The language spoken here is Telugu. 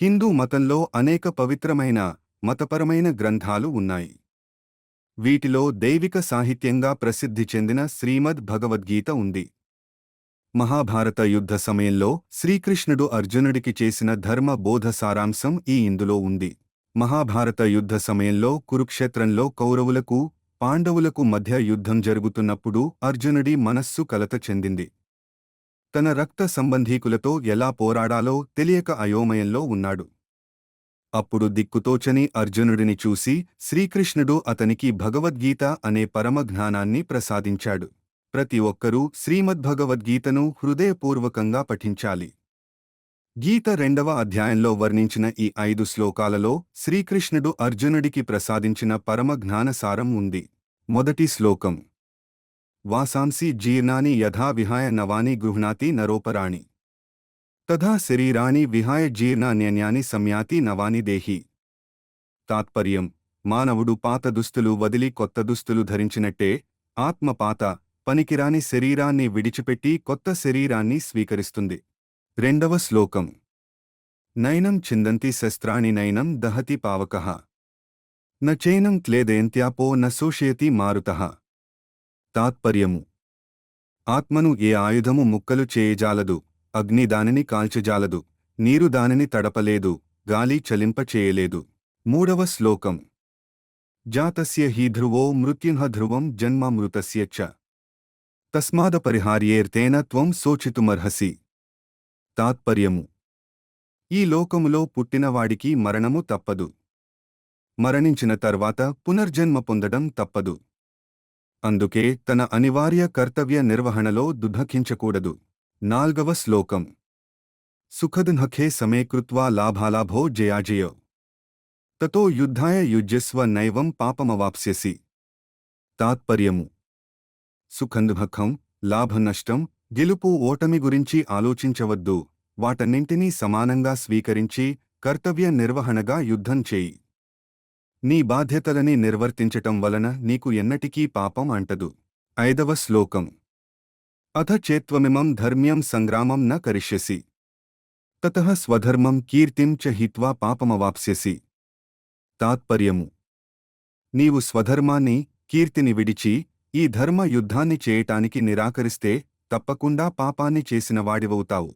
హిందూ మతంలో అనేక పవిత్రమైన మతపరమైన గ్రంథాలు ఉన్నాయి. వీటిలో దైవిక సాహిత్యంగా ప్రసిద్ధి చెందిన శ్రీమద్ భగవద్గీత ఉంది. మహాభారత యుద్ధ సమయంలో శ్రీకృష్ణుడు అర్జునుడికి చేసిన ధర్మ బోధ సారాంశం ఈ ఇందులో ఉంది. మహాభారత యుద్ధ సమయంలో కురుక్షేత్రంలో కౌరవులకు పాండవులకు మధ్య యుద్ధం జరుగుతున్నప్పుడు అర్జునుడి మనస్సు కలత చెందింది. తన రక్త సంబంధీకులతో ఎలా పోరాడాలో తెలియక అయోమయంలో ఉన్నాడు. అప్పుడు దిక్కుతోచని అర్జునుడిని చూసి శ్రీకృష్ణుడు అతనికి భగవద్గీత అనే పరమజ్ఞానాన్ని ప్రసాదించాడు. ప్రతి ఒక్కరూ శ్రీమద్భగవద్గీతను హృదయపూర్వకంగా పఠించాలి. గీత రెండవ అధ్యాయంలో వర్ణించిన ఈ ఐదు శ్లోకాలలో శ్రీకృష్ణుడు అర్జునుడికి ప్రసాదించిన పరమ జ్ఞానసారం ఉంది. మొదటి శ్లోకం వాసాంసి జీర్ణాని యథా విహాయ నవాని గృహ్ణాతి నరోపరాణి. తథా శరీరాని విహాయ జీర్ణాన్యన్యాని సంయాతి నవాని దేహి. తాత్పర్యం మానవుడు పాత దుస్తులు వదిలి కొత్త దుస్తులు ధరించినట్టే ఆత్మ పాత పనికిరాని శరీరాన్ని విడిచిపెట్టి కొత్త శరీరాన్ని స్వీకరిస్తుంది. రెండవ శ్లోకం. నైనం చిందంతి శస్త్రాణి నైనం దహతి పావకః. న చైనం క్లేదయంత్యాపో న శోషయతి మారుతః. తాత్పర్యము. ఆత్మను ఏ ఆయుధము ముక్కలు చేయజాలదు అగ్ని దానిని కాల్చజాలదు నీరు దానిని తడపలేదు గాలి చలింపచేయలేదు మూడవ శ్లోకం. జాతస్య హి ధ్రువో మృత్యున్హ ధ్రువం జన్మ మృతస్య చ. తస్మాదపరిహార్యేర్తేన త్వం శోచితుమర్హసి. తాత్పర్యము. ఈ లోకములో పుట్టినవాడికి మరణము తప్పదు. మరణించిన తర్వాత పునర్జన్మ పొందడం తప్పదు. అందుకే తన అనివార్య కర్తవ్య నిర్వహణలో దుఃఖించకూడదు. నాల్గవ శ్లోకం. సుఖదుఃఖే సమే కృత్వా లాభాలాభో జయాజయో తతో యుద్ధాయ యుజ్యస్వ నైవం పాపమవాప్స్యసి. తాత్పర్యము. సుఖందుఃఖం లాభనష్టం గెలుపు ఓటమి గురించి ఆలోచించవద్దు. వాటన్నింటినీ సమానంగా స్వీకరించి కర్తవ్య నిర్వహణగా యుద్ధం చేయి. నీ బాధ్యతలని నిర్వర్తించటం వలన నీకు ఎన్నటికీ పాపం అంటదు. ఐదవ శ్లోకం. అథ చేత్వమిమం ధర్మ్యం సంగ్రామం న కరిష్యసి. తతః స్వధర్మం కీర్తిం చ హిత్వా పాపమవాప్స్యసి. తాత్పర్యము. నీవు స్వధర్మాన్ని కీర్తిని విడిచి ఈ ధర్మ యుద్ధాన్ని చేయటానికి నిరాకరిస్తే తప్పకుండా పాపాన్ని చేసిన వాడివవుతావు.